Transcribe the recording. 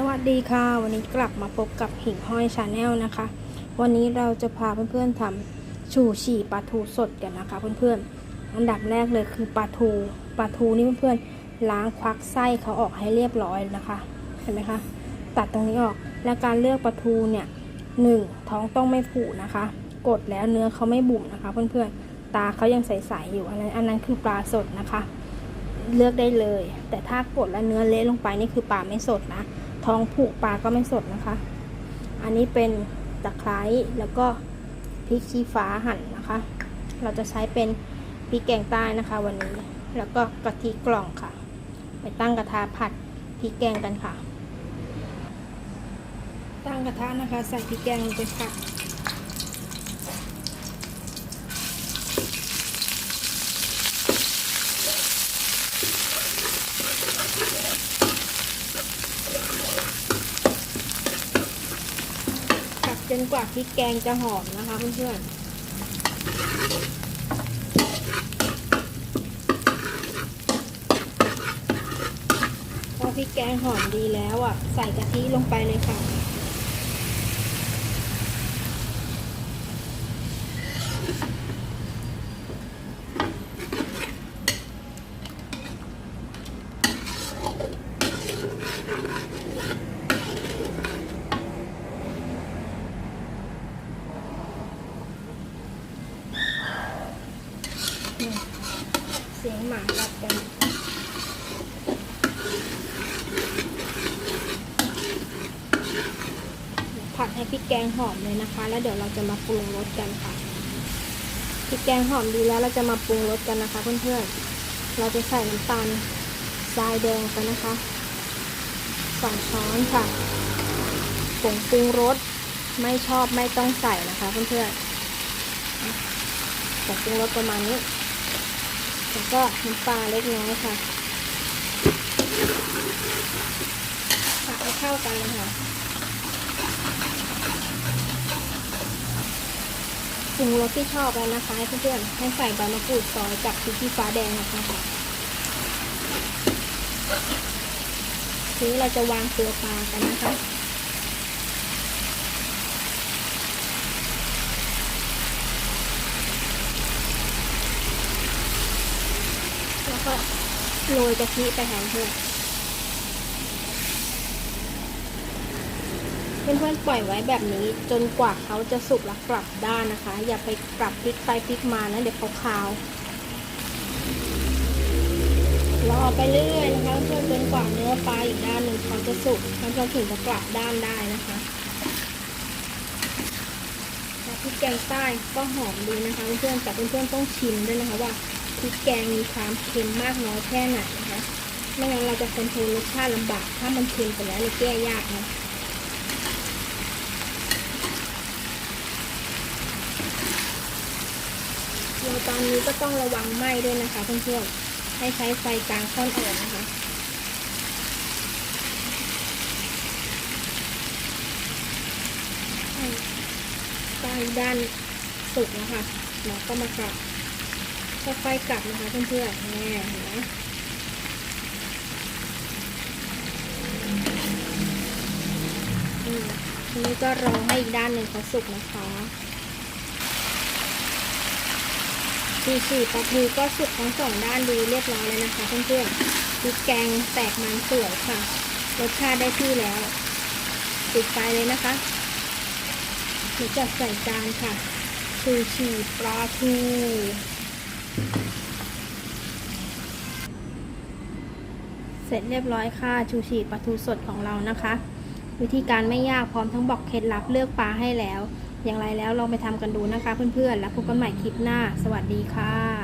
สวัสดีค่ะ วันนี้กลับมาพบกับหิ่งห้อยชาแนลนะคะ วันนี้เราจะพาเพื่อนๆทำชูชีปลาทูสดกันนะคะ เพื่อนๆ อันดับแรกเลยคือปลาทูปลาทูนี่เพื่อนๆล้างควักไส้เขาออกให้เรียบร้อยนะคะ เห็นไหมคะ ตัดตรงนี้ออกและการเลือกปลาทูเนี่ยหนึ่งท้องต้องไม่ผุนะคะ กดแล้วเนื้อเขาไม่บุ๋มนะคะ เพื่อนๆ ตาเขายังใสๆอยู่อันนั้นอันนั้นคือปลาสดนะคะ เลือกได้เลย แต่ถ้ากดแล้วเนื้อเละลงไปนี่คือปลาไม่สดนะ ท้องผูกปลาก็ไม่สดนะคะ อันนี้เป็นตะไคร้แล้วก็พริกชี้ฟ้าหั่นนะคะ เราจะใช้เป็นพริกแกงใต้นะคะ วันนี้ แล้วก็กะทิกล่องค่ะ ไปตั้งกระทะผัดพริกแกงกันค่ะ ตั้งกระทะนะคะ ใส่พริกแกงลงไปค่ะ จนกว่าพริกแกงจะหอมนะคะเพื่อนๆพอพริกแกงหอมดีแล้วอะ ใส่กะทิลงไปเลยค่ะ เสียงหมากัดกันผัดให้พริกแกงหอมเลยนะคะ แล้วเดี๋ยวเราจะมาปรุงรสกันค่ะพริกแกงหอมดีแล้วเราจะมาปรุงรสกันนะคะเพื่อนๆ เราจะใส่น้ำตาลทรายแดงกันนะคะสองช้อนค่ะผงปรุงรสไม่ชอบไม่ต้องใส่นะคะเพื่อนๆผงปรุงรสประมาณนี้ แล้วก็น้ำปลาเล็กน้อยค่ะผัดให้เข้ากันค่ะปรุงรสที่ชอบแล้วนะคะเพื่อนๆให้ใส่ใบมะกรูดซอยกับพริกชี้ฟ้าแดงนะคะทีนี้เราจะวางตัวปลากันนะคะ แล้ว ก็โรยกะทิไปแทนเพื่อนเพื่อนๆปล่อยไว้แบบนี้จนกว่าเขาจะสุกและกลับด้านนะคะ อย่าไปกลับพลิกไปพลิกมานะเดี๋ยวเขาคาวรอไปเรื่อยนะคะเพื่อนจนกว่าเนื้อปลาอีกด้านหนึ่งเขาจะสุกมันจะถึงจะกลับด้านได้นะคะแล้วพริกแกงใต้ก็หอมดีนะคะเพื่อนๆแต่เพื่อนๆต้องชิมด้วยนะคะว่า พริกแกงมีความเค็มมากน้อยแค่ไหนนะคะ ไม่งั้นเราจะคอนโทรลรสชาติลำบาก ถ้ามันเค็มไปแล้วเราแก้ยากนะเราตอนนี้ก็ต้องระวังไหม้ด้วยนะคะเพื่อนๆ ให้ใช้ไฟกลางค่อนอ่อนนะคะให้ใต้ด้านสุกนะคะเราก็มากลับ ค่อยๆกลับนะคะเพื่อนๆนี่เห็นไหมอืมทีนี้ก็รอให้อีกด้านหนึ่งเขาสุกนะคะชีชีปลาทูก็สุกทั้งสองด้านดีเรียบร้อยเลยนะคะเพื่อนๆพริกแกงแตกมันสวยค่ะ รสชาติได้ที่แล้ว ปิดไฟเลยนะคะเดี๋ยวจัดใส่จานค่ะชูชีปลาทู เสร็จเรียบร้อยค่ะ ชูชีปลาทูสดของเรานะคะ วิธีการไม่ยากพร้อมทั้งบอกเคล็ดลับเลือกปลาให้แล้ว อย่างไรแล้วลองไปทำกันดูนะคะเพื่อนๆ แล้วพบกันใหม่คลิปหน้า สวัสดีค่ะ